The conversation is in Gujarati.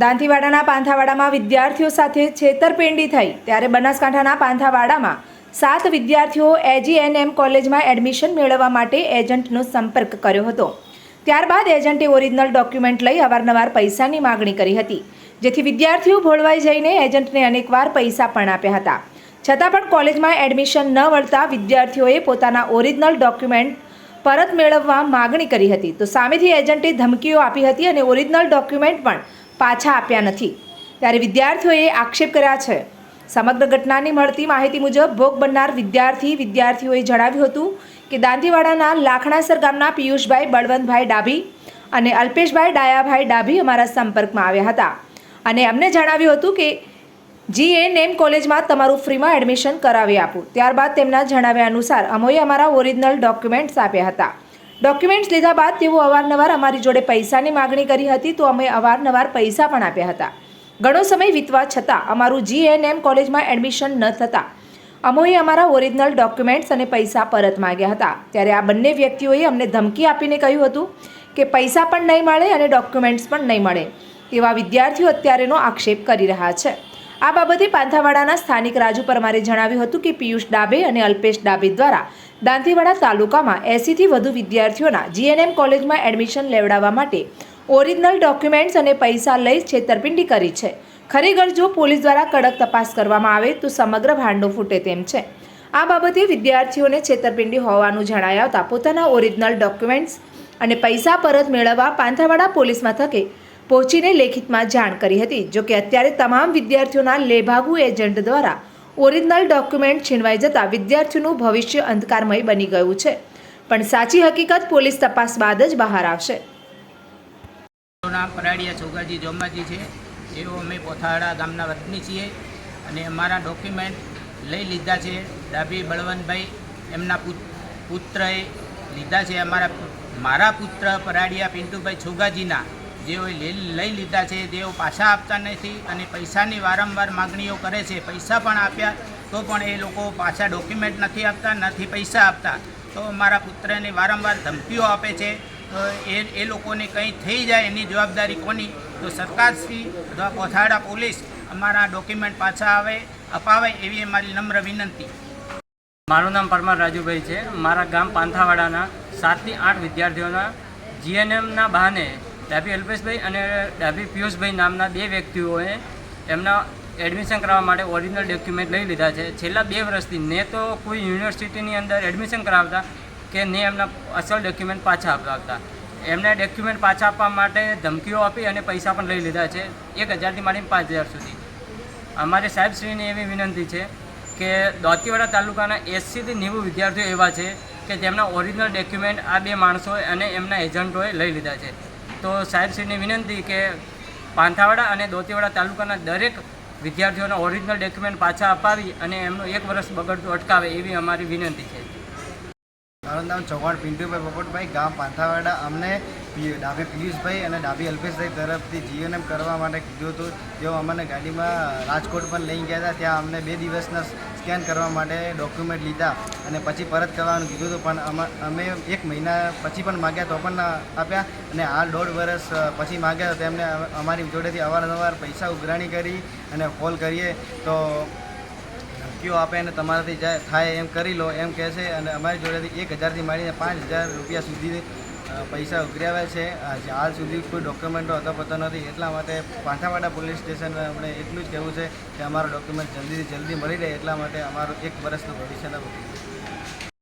દાંતીવાડાના પાંથાવાડામાં વિદ્યાર્થીઓ સાથે છેતરપિંડી થઈ. ત્યારે બનાસકાંઠાના પાંથાવાડામાં સાત વિદ્યાર્થીઓ એજીએનએમ કોલેજમાં એડમિશન મેળવવા માટે એજન્ટનો સંપર્ક કર્યો હતો. ત્યારબાદ એજન્ટે ઓરિજિનલ ડોક્યુમેન્ટ લઈ અવારનવાર પૈસાની માગણી કરી હતી. જેથી વિદ્યાર્થીઓ ભોળવાઈ જઈને એજન્ટને અનેકવાર પૈસા પણ આપ્યા હતા. છતાં પણ કોલેજમાં એડમિશન ન મળતા વિદ્યાર્થીઓએ પોતાના ઓરિજિનલ ડોક્યુમેન્ટ પરત મેળવવા માગણી કરી હતી. તો સામેથી એજન્ટે ધમકીઓ આપી હતી અને ઓરિજિનલ ડોક્યુમેન્ટ પણ પાછા આપ્યા નથી. ત્યારે વિદ્યાર્થીઓએ આક્ષેપ કર્યા છે. સમગ્ર ઘટનાની મળતી માહિતી મુજબ ભોગ બનનાર વિદ્યાર્થી વિદ્યાર્થીઓએ જણાવ્યું હતું કે દાંતીવાડાના લાખણાસર ગામના પિયુષભાઈ બળવંતભાઈ ડાભી અને અલ્પેશભાઈ ડાયાભાઈ ડાભી અમારા સંપર્કમાં આવ્યા હતા. અને એમને જણાવ્યું હતું કે, જી એ નેમ કોલેજમાં તમારું ફ્રીમાં એડમિશન કરાવી આપું. ત્યારબાદ તેમના જણાવ્યા અનુસાર અમોએ અમારા ઓરિજિનલ ડોક્યુમેન્ટ્સ આપ્યા હતા. ડોક્યુમેન્ટ્સ લીધા બાદ તેઓ અવારનવાર અમારી જોડે પૈસાની માગણી કરી હતી તો અમે અવારનવાર પૈસા પણ આપ્યા હતા. ઘણો સમય વીતવા છતાં અમારું જી એન એમ કોલેજમાં એડમિશન ન થતાં. અમોએ અમારા ઓરિજિનલ ડોક્યુમેન્ટ્સ અને પૈસા પરત માગ્યા હતા. ત્યારે આ બંને વ્યક્તિઓએ અમને ધમકી આપીને કહ્યું હતું કે પૈસા પણ નહીં મળે અને ડોક્યુમેન્ટ્સ પણ નહીં મળે. તેવા વિદ્યાર્થીઓ અત્યારેનો આક્ષેપ કરી રહ્યા છે. આ બાબતે પાંથાવાડાના સ્થાનિક રાજુ પરમારે જણાવ્યું હતું કે પિયુષ ડાબે અને અલ્પેશ ડાબે દ્વારા દાંતીવાડા તાલુકામાં એંસીથી વધુ વિદ્યાર્થીઓના જીએનએમ કોલેજમાં એડમિશન લેવડાવવા માટે ઓરિજિનલ ડોક્યુમેન્ટ્સ અને પૈસા લઈ છેતરપિંડી કરી છે. ખરેખર જો પોલીસ દ્વારા કડક તપાસ કરવામાં આવે તો સમગ્ર ભાંડો ફૂટે તેમ છે. આ બાબતે વિદ્યાર્થીઓને છેતરપિંડી હોવાનું આવતા પોતાના ઓરિજિનલ ડોક્યુમેન્ટ્સ અને પૈસા પરત મેળવવા પાંથાવાડા પોલીસ મથકે પહોંચીને લેખિતમાં જાણ કરી હતી જોકે અત્યારે તમામ વિદ્યાર્થીઓના લેભાગુ એજન્ટ દ્વારા ઓરિજિનલ ડોક્યુમેન્ટ છીનવાઈ જતાં વિદ્યાર્થીઓનું ભવિષ્ય અંધકારમય બની ગયું છે. પણ સાચી હકીકત પોલીસ તપાસ બાદ જ બહાર આવશે. નામ પરાડિયા ચોગાજી જોમાજી છે. એવો અમે પોથાડા ગામના વતની છીએ અને અમારા ડોક્યુમેન્ટ લઈ લીધા છે. ડાભી બળવંતભાઈ એમના પુત્રએ લીધા છે. અમારા, મારા પુત્ર પરાડિયા પિન્ટુભાઈ છોગાજીના જેઓએ લઈ લીધા છે, તેઓ પાછા આપતા નથી અને પૈસાની વારંવાર માગણીઓ કરે છે. પૈસા પણ આપ્યા તો પણ એ લોકો પાછા ડોક્યુમેન્ટ નથી આપતા, નથી પૈસા આપતા. તો અમારા પુત્રને વારંવાર ધમકીઓ આપે છે. તો એ એ લોકોને કંઈ થઈ જાય એની જવાબદારી કોની? તો સરકારશ્રી અથવા કોથાડા પોલીસ અમારા ડોક્યુમેન્ટ પાછા આવે, અપાવે એવી અમારી નમ્ર વિનંતી. મારું નામ પરમાર રાજુભાઈ છે. મારા ગામ પાંથાવાડાના સાતથી આઠ વિદ્યાર્થીઓના જીએનએમના બહાને ડાભી અલ્પેશભાઈ અને ડાભી પિયુષભાઈ નામના બે વ્યક્તિઓએ એમના એડમિશન કરાવવા માટે ઓરિજિનલ ડોક્યુમેન્ટ લઈ લીધા છે. છેલ્લા બે વર્ષથી ને તો કોઈ યુનિવર્સિટીની અંદર એડમિશન કરાવતા કે ને એમના અસલ ડોક્યુમેન્ટ પાછા અપાવતા એમને ડોક્યુમેન્ટ પાછા આપવા માટે ધમકીઓ આપી અને પૈસા પણ લઈ લીધા છે. એક હજારથી માંડીને પાંચ હજાર સુધી. અમારે સાહેબશ્રીને એવી વિનંતી છે કે દોતીવાડા તાલુકાના એસસીથી નેવું વિદ્યાર્થીઓ એવા છે કે જેમના ઓરિજિનલ ડોક્યુમેન્ટ આ બે માણસોએ અને એમના એજન્ટોએ લઈ લીધા છે. તો સાહેબશ્રીને વિનંતી કે પાંથાવાડા અને દોતીવાડા તાલુકાના દરેક વિદ્યાર્થીઓના ઓરિજિનલ ડોક્યુમેન્ટ પાછા અપાવી અને એમનું એક વર્ષ બગડતું અટકાવે એવી અમારી વિનંતી છે. મારું નામ ચૌહાણ પિન્ટુભાઈ પોપટભાઈ ગામ પાંથાવાડા. અમને ડાભી પિયુષભાઈ અને ડાભી અલ્પેશભાઈ તરફથી જીએનએમ કરવા માટે કીધું હતું. તેઓ અમને ગાડીમાં રાજકોટ પણ લઈ ગયા હતા. ત્યાં અમને બે દિવસના સ્કેન કરવા માટે ડોક્યુમેન્ટ લીધા અને પછી પરત કરવાનું કીધું હતું. પણ અમા- એક મહિના પછી પણ માગ્યા તો પણ આપ્યા અને આ દોઢ વર્ષ પછી માગ્યા તો તેમને અમારી જોડેથી અવારનવાર પૈસા ઉઘરાણી કરી અને કોલ કરીએ તો ધમકીઓ આપે અને તમારાથી જાય થાય એમ કરી લો એમ કહે છે. અને અમારી જોડેથી એક હજારથી માંડીને પાંચ હજાર રૂપિયા સુધી પૈસા ઉઘરાવ્યા છે. હાલ સુધી કોઈ ડોક્યુમેન્ટો હતા પતો નથી. એટલા માટે પાંઠાવાડા પોલીસ સ્ટેશન આપણે એટલું જ કહેવું છે કે અમારો ડોક્યુમેન્ટ જલ્દીથી જલ્દી મળી રહે. એટલા માટે અમારું એક વર્ષનું ભવિષ્યના